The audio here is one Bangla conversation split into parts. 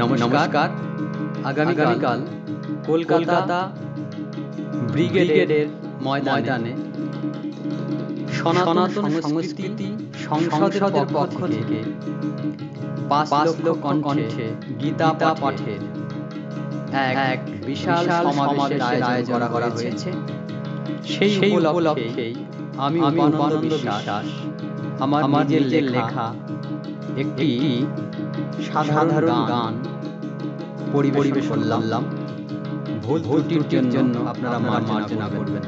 নমস্কার। আগামীকাল কলকাতা ব্রিগেডের ময়দানে। সনাতন সংস্কৃতি সংসদের পক্ষ থেকে পাঁচ লক্ষ কণ্ঠে গীতা পাঠের এক বিশাল সমাবেশের আয়োজন করা হয়েছে। সেই উপলক্ষেই আমি উপানন্দ বিশ্বাস। আমার আমার নিজের লেখা একটি সাধারণ গান পরিবেশন করলাম। ভুল ভুলটির জন্য আপনারা মার্জনা করবেন।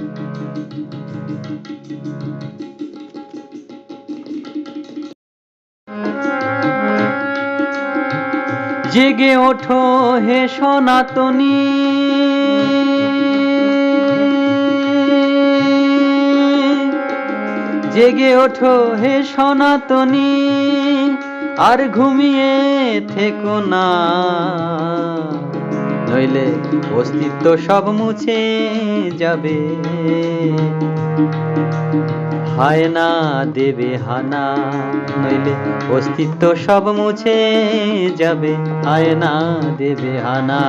জেগে ওঠো হে সনাতনী। জেগে ওঠো হে সনাতনী, আর ঘুমিয়ে থেকো না। নইলে অস্তিত্ব সব মুছে যাবে। হায় না দেবে হানা, নইলে অস্তিত্ব সব মুছে যাবে। হায় না দেবে হানা।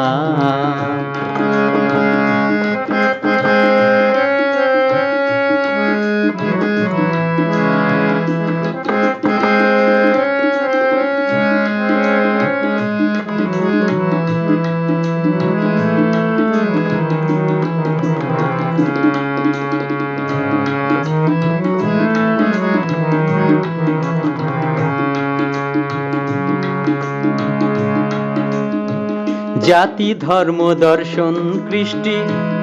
জাতি ধর্ম দর্শন কৃষ্টি,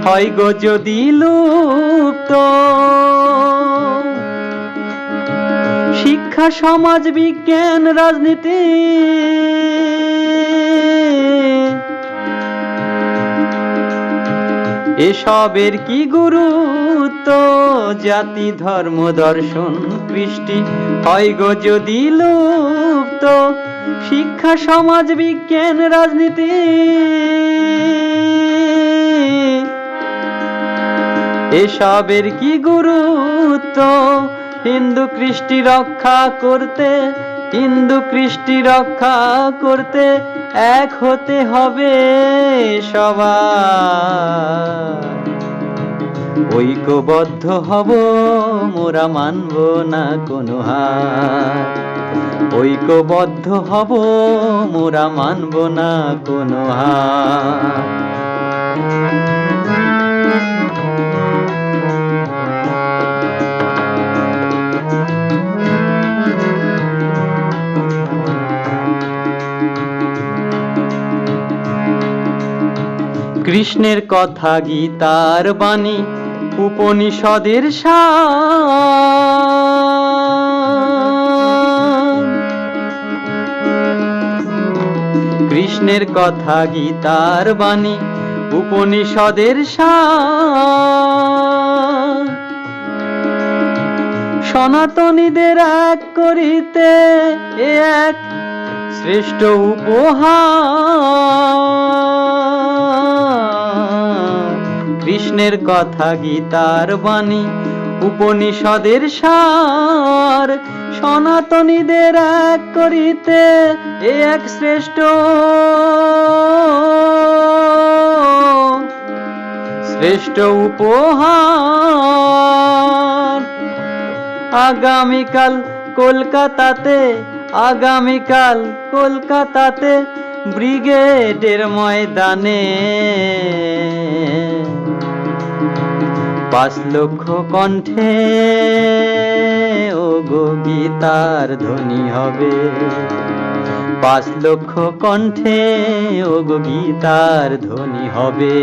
হয় গো যদি লুপ্ত। শিক্ষা, সমাজ, বিজ্ঞান, রাজনীতি, এসবের কি গুরুত্ব? জাতি ধর্ম দর্শন কৃষ্টি, হয় গো যদি লুপ্ত। শিক্ষা, সমাজ, বিজ্ঞান, রাজনীতি। এসবের কি গুরুত্ব? হিন্দু কৃষ্টি রক্ষা করতে, হিন্দু কৃষ্টি রক্ষা করতে এক হতে হবে সবার। ঐক্যবদ্ধ হব, মোরা মানব না কোনো হার। ঐক্যবদ্ধ হব, মোরা মানব না কোনো হার। কৃষ্ণের কথা গীতার বাণী উপনিষদের কৃষ্ণের কথা গীতার বাণী উপনিষদের সনাতনীদের এক করিতে এক শ্রেষ্ঠ উপহার। কৃষ্ণের কথা গীতার বাণী, উপনিষদের সার। সনাতনীদের এক করিতে এ এক শ্রেষ্ঠ। শ্রেষ্ঠ উপহার। আগামীকাল কলকাতাতে আগামীকাল কলকাতাতে ব্রিগেডের ময়দানে। পাঁচ লক্ষ কণ্ঠে ও গো গীতার ধ্বনি হবে। পাঁচ লক্ষ কণ্ঠে ও গো গীতার ধ্বনি হবে।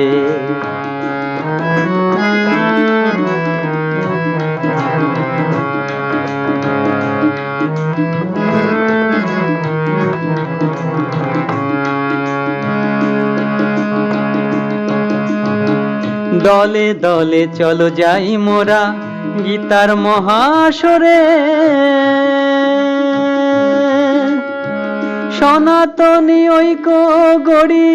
দলে দলে চলো যাই মোরা গীতার মহাসরে। সনাতনী ঐক্য গড়ি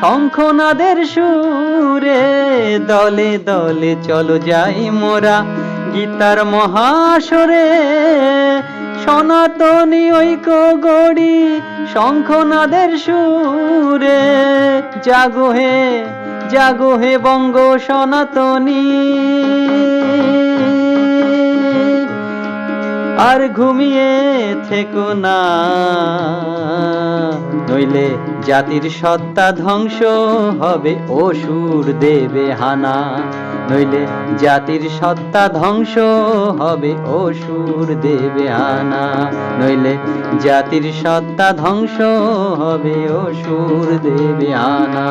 শঙ্খনাদের সুরে। দলে দলে চলো যাই মোরা গীতার মহাসরে। সনাতনী ঐক্য গড়ি শঙ্খনাদের সুরে। জাগো হে জাগো হে বঙ্গ সনাতনী। আর ঘুমিয়ে থেকো না। নইলে জাতির সত্তা ধ্বংস হবে, অসুর দেবে হানা। নইলে জাতির সত্তা ধ্বংস হবে, অসুর দেবে হানা। নইলে জাতির সত্তা ধ্বংস হবে, অসুর দেবে হানা।